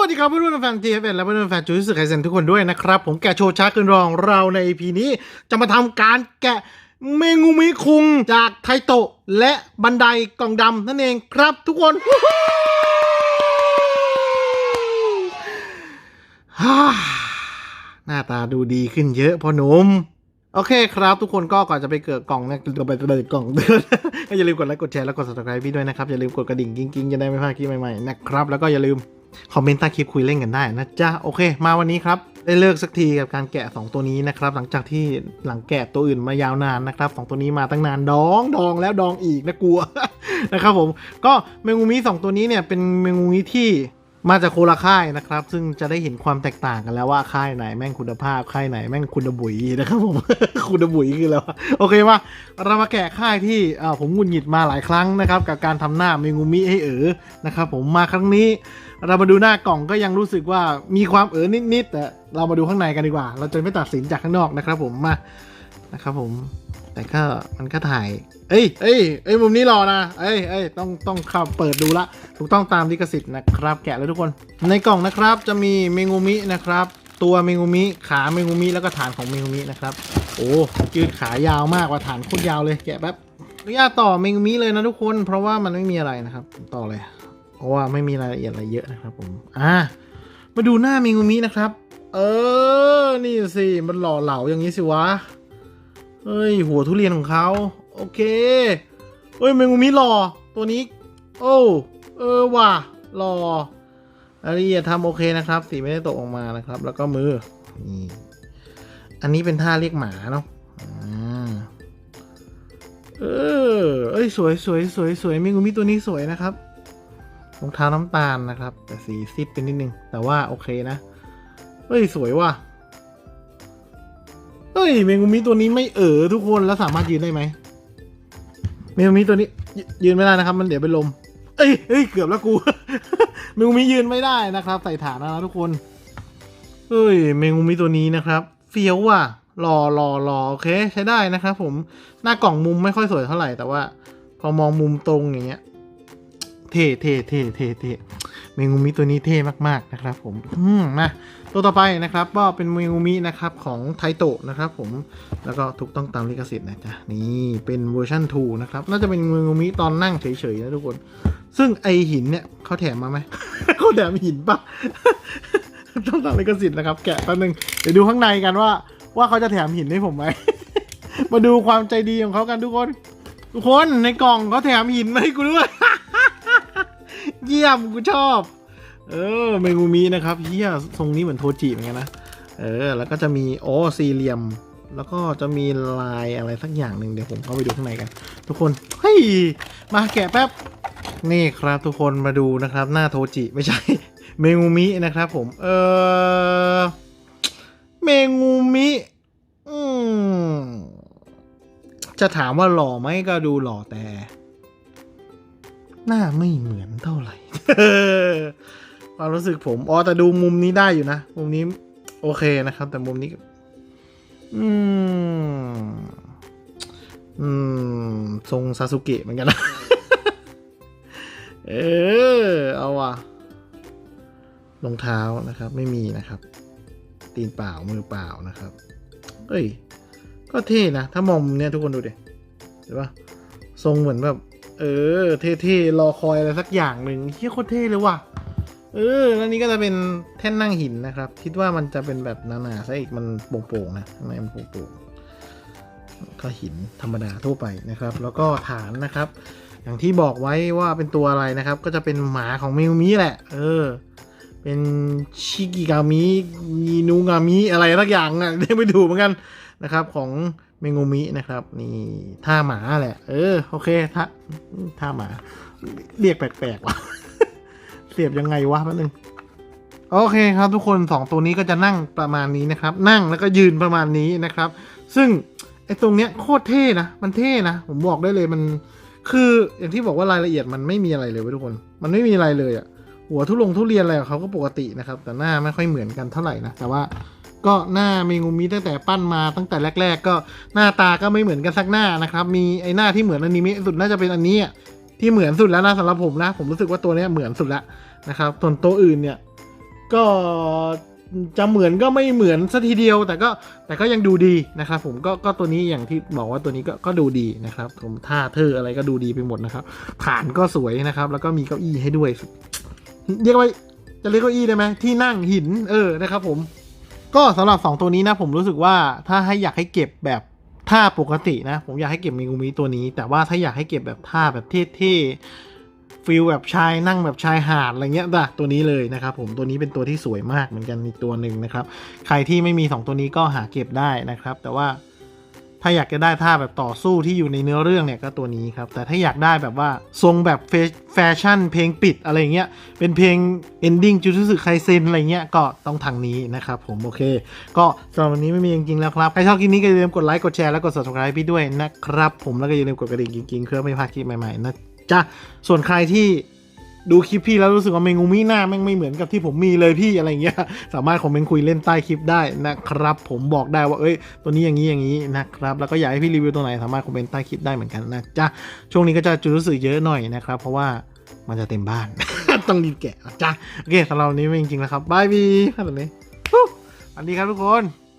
วัสดีครับเพื่อนๆแฟนทีเอฟและเพื่อนๆแฟนจูสึไคเซนทุกคนด้วยนะครับ ผมแกะโชว์ช้าเกินรองเราใน EP นี้จะมาทำการแกะเมงูมิคุงจากไทโตะและบันไดกล่องดำนั่นเองครับทุกคนหน้าตาดูดีขึ้นเยอะพอหนุ่มโอเคครับ ทุกคนก็ก่อนจะไปเกิดกล่องนะเราไปเปิดกล่องก็อย่าลืมกดไลค์กดแชร์แล้วกด subscribe พี่ด้วยนะครับ อย่าลืมกดกระดิ่งกิ้งๆจะได้ไม่พลาดคลิปใหม่ๆนะครับ แล้วก็อย่าลืม คอมเมนต์ใต้คลิปคุยเล่นกันได้นะจ๊ะ โอเค มาวันนี้ครับ ได้เลิกสักทีกับการแกะ 2 ตัวนี้นะครับ หลังจากที่หลังแกะตัวอื่นมายาวนานนะครับสองตัวนี้มาตั้งนานดองดองแล้วดองอีกนะกลัวนะครับผม ก็เมงูมิสองตัวนี้เนี่ยเป็นเมงูมิที่ มาจากโคละค่ายนะครับ ซึ่งจะได้เห็นความแตกต่างกันแล้วว่าค่ายไหนแม่งคุณภาพค่ายไหนแม่งคุณบุ๋ยนะครับผม คุณบุ๋ยคือแล้วโอเคมาเรามาแกะค่ายที่ผมหงุดหงิดมาหลายครั้งนะครับ กับการทำหน้าเมงูมิให้เอ๋อนะครับ ผมมาครั้งนี้ เรามาดูหน้ากล่องก็ยังรู้สึกว่ามีความเอ๋อนิดๆแต่เรามาดูข้างในกันดีกว่า เราจะไม่ตัดสินจากข้างนอกนะครับ ผมมานะครับผม แต่ก็มันก็ถ่าย เอ้ยเอ้ยเอ้ยมุมนี้รอนะเอ้ยเอ้ยต้องต้องข้าเปิดดูละ ถูกต้องตามลิขสิทธิ์นะครับ แกะเลยทุกคน ในกล่องนะครับจะมีเมงูมินะครับ ตัวเมงูมิขาเมงูมิแล้วก็ฐานของเมงูมินะครับ โอ้ยืดขายาวมากกว่าฐานโคตรยาวเลยแกะแป๊บอนุญาตต่อเมงูมิเลยนะทุกคน เพราะว่ามันไม่มีอะไรนะครับ ต่อเลยเพราะว่าไม่มีรายละเอียดอะไรเยอะนะครับผมอ่ามาดูหน้าเมงูมินะครับ เออนี่สิมันหล่อเหลาอย่างนี้สิวะ เฮ้ย หัวทุเรียนของเขาโอเคเฮ้ยเมงูมิหล่อตัวนี้ โอ้เออว่ะหล่อรายละเอียดทำโอเคนะครับ สีไม่ได้ตกออกมานะครับ แล้วก็มือนี่อันนี้เป็นท่าเรียกหมาเนาะเออเอ้ยสวยสวยสวยสวยเมงูมิตัวนี้สวยนะครับรองเท้าน้ำตาลนะครับ แต่สีซีดไปนิดนึง แต่ว่าโอเคนะเฮ้ยสวยว่ะ ฮ้ยเมงูมิตัวนี้ไม่เออทุกคนแล้วสามารถยืนได้ไหมเมงูมิตัวนี้ยยืนไม่ได้นะครับ มันเดี๋ยวเป็นลม เอ้ยเอ้ยเกือบแล้วกู เมงูมิยืนไม่ได้นะครับ ใส่ฐานนะทุกคนเฮ้ยเมงูมิตัวนี้นะครับเฟี้ยวว่ะรอรอรอโอเคใช้ได้นะครับผมหน้ากล่องมุมไม่ค่อยสวยเท่าไหร่แต่ว่า พอมองมุมตรงอย่างเงี้ย เท่เท่เท่เท่เท่เมงูมิตัวนี้เท่มากๆนะครับ ผมอืมมาตัวต่อไปนะครับ ก็เป็นเมงูมินะครับของไทโตะนะครับ ผมแล้วก็ถูกต้องตามลิขสิทธิ์นะจ๊ะนี่เป็นเวอร์ชัน2นะครับน่าจะเป็นเมงูมิตอนนั่งเฉยๆนะทุกคน ซึ่งไอหินเนี่ยเขาแถมมาไหมเขาแถมหินปะต้องตามลิขสิทธิ์นะครับ แกะแป๊บนึงเดี๋ยวดูข้างในกันว่า ว่าเขาจะแถมหินให้ผมไหมมาดูความใจดีของเขากันทุกคน ทุกคนในกล่องเขาแถมหินมาให้กูด้วย เยี่ยมกูชอบ เออเมงูมีนะครับเฮียทรงนี้เหมือนโทจิเหมือนกันนะ เออ แล้วก็จะมีโอ้สี่เหลี่ยม แล้วก็จะมีลายอะไรสักอย่างหนึ่งเดี๋ยวผมเข้าไปดูข้างในกัน ทุกคน เฮ้ย มาแกะแป๊บ นี่ครับทุกคนมาดูนะครับ หน้าโทจิไม่ใช่ เมงูมินะครับผม เออเมงูมิอืมจะถามว่าหล่อไหมก็ดูหล่อแต่ หน้าไม่เหมือนเท่าไหร่ความรู้สึกผมอ๋อแต่ดูมุมนี้ได้อยู่นะ มุมนี้โอเคนะครับ แต่มุมนี้ อืม อืม ทรงซาสุเกะเหมือนกันนะ เออ เอาว่ะรองเท้านะครับ ไม่มีนะครับ ตีนเปล่ามือเปล่านะครับเอ้ย ก็เท่นะ ถ้ามองมุมเนี้ยทุกคนดูดิเห็นปะทรงเหมือนแบบ เออ เท่ๆ รอคอยอะไรสักอย่างหนึ่งเฮียโคตรเท่เลยว่ะ เออ แล้วนี่ก็จะเป็นแท่นนั่งหินนะครับ คิดว่ามันจะเป็นแบบหนาๆซะอีกมันโป่งๆนะข้างในมันโป่งๆก็หินธรรมดาทั่วไปนะครับ แล้วก็ฐานนะครับ อย่างที่บอกไว้ว่าเป็นตัวอะไรนะครับ ก็จะเป็นหมาของเมลมิแหละ เออ เป็นชิกิกามิมีนูงามิอะไรสักอย่างอะเรียกไม่ถูกเหมือนกันนะครับของ เมงูมินะครับนี่ท่าหมาแหละ เออโอเคท่าท่าหมา เรียกแปลกๆว่ะเสียบยังไงวะแป๊บนึงโอเคครับทุกคนสองตัวนี้ก็จะนั่งประมาณนี้นะครับ นั่งแล้วก็ยืนประมาณนี้นะครับ ซึ่งไอ้ตรงเนี้ยโคตรเท่นะ มันเท่นะ ผมบอกได้เลยมันคืออย่างที่บอกว่ารายละเอียดมันไม่มีอะไรเลยเว้ยทุกคน มันไม่มีอะไรเลยอะหัวทุลงทุเรียนอะไรของเขาก็ปกตินะครับ แต่หน้าไม่ค่อยเหมือนกันเท่าไหร่นะแต่ว่า ก็หน้าเมงูมิตั้งแต่ปั้นมาตั้งแต่แรก ๆ ก็หน้าตาก็ไม่เหมือนกันสักหน้านะครับ มีไอ้หน้าที่เหมือนอนิเมะสุดน่าจะเป็นอันนี้ที่เหมือนสุดแล้วนะสำหรับผมนะ ผมรู้สึกว่าตัวนี้เหมือนสุดแล้วนะครับส่วนตัวอื่นเนี่ย ก็จะเหมือนก็ไม่เหมือนสัทีเดียว แต่ก็แต่ก็ยังดูดีนะครับผมก็ก็ตัวนี้อย่างที่บอกว่าตัวนี้ก็ก็ดูดีนะครับผมท่าเธออะไรก็ดูดีไปหมดนะครับฐานก็สวยนะครับ แล้วก็มีเก้าอี้ให้ด้วย เรียกว่าจะเรียกเก้าอี้ได้ไหมที่นั่งหินเออนะครับผม ก็สำหรับ 2 ตัวนี้นะผมรู้สึกว่าถ้าให้อยากให้เก็บแบบท่าปกตินะ ผมอยากให้เก็บมิกุมิตัวนี้ แต่ว่าถ้าอยากให้เก็บแบบท่าแบบเท่ๆฟิลแบบชายนั่งแบบชายหาดอะไรเงี้ยด่ะตัวนี้เลยนะครับผมตัวนี้เป็นตัวที่สวยมากเหมือนกันอีกตัวหนึ่งนะครับ ใครที่ไม่มี 2 ตัวนี้ก็หาเก็บได้นะครับ แต่ว่า ถ้าอยากจะได้ท่าแบบต่อสู้ที่อยู่ในเนื้อเรื่องเนี่ยก็ตัวนี้ครับ แต่ถ้าอยากได้แบบว่าทรงแบบแฟชั่น เพลงปิดอะไรเงี้ย เป็นเพลง ending จุดสึไคเซนอะไรเงี้ย ก็ต้องทางนี้นะครับผมโอเค ก็สำหรับวันนี้ไม่มีจริงๆแล้วครับ ใครชอบคลิปนี้ก็อย่าลืมกดไลค์กดแชร์แล้วกด subscribe พี่ด้วยนะครับ ผมแล้วก็อย่าลืมกดกระดิ่งจริงๆเพื่อไม่พลาดคลิปใหม่ๆนะจ๊ะส่วนใครที่ ดูคลิปพี่แล้วรู้สึกว่าเมงูมีหน้าแม่งไม่เหมือนกับที่ผมมีเลยพี่อะไรเงี้ย สามารถคอมเมนต์คุยเล่นใต้คลิปได้นะครับ ผมบอกได้ว่าเอ้ย ตัวนี้อย่างนี้อย่างนี้นะครับ แล้วก็อยากให้พี่รีวิวตัวไหนสามารถคอมเมนต์ใต้คลิปได้เหมือนกันนะจ๊ะ ช่วงนี้ก็จะจุดรู้สึกเยอะหน่อยนะครับ เพราะว่ามันจะเต็มบ้าน ต้องรีบแกะนะจ๊ะ โอเคสำหรับวันนี้จริงๆแล้วครับบายบีครับแบบนี้ฮู้สวัสดีครับทุกคน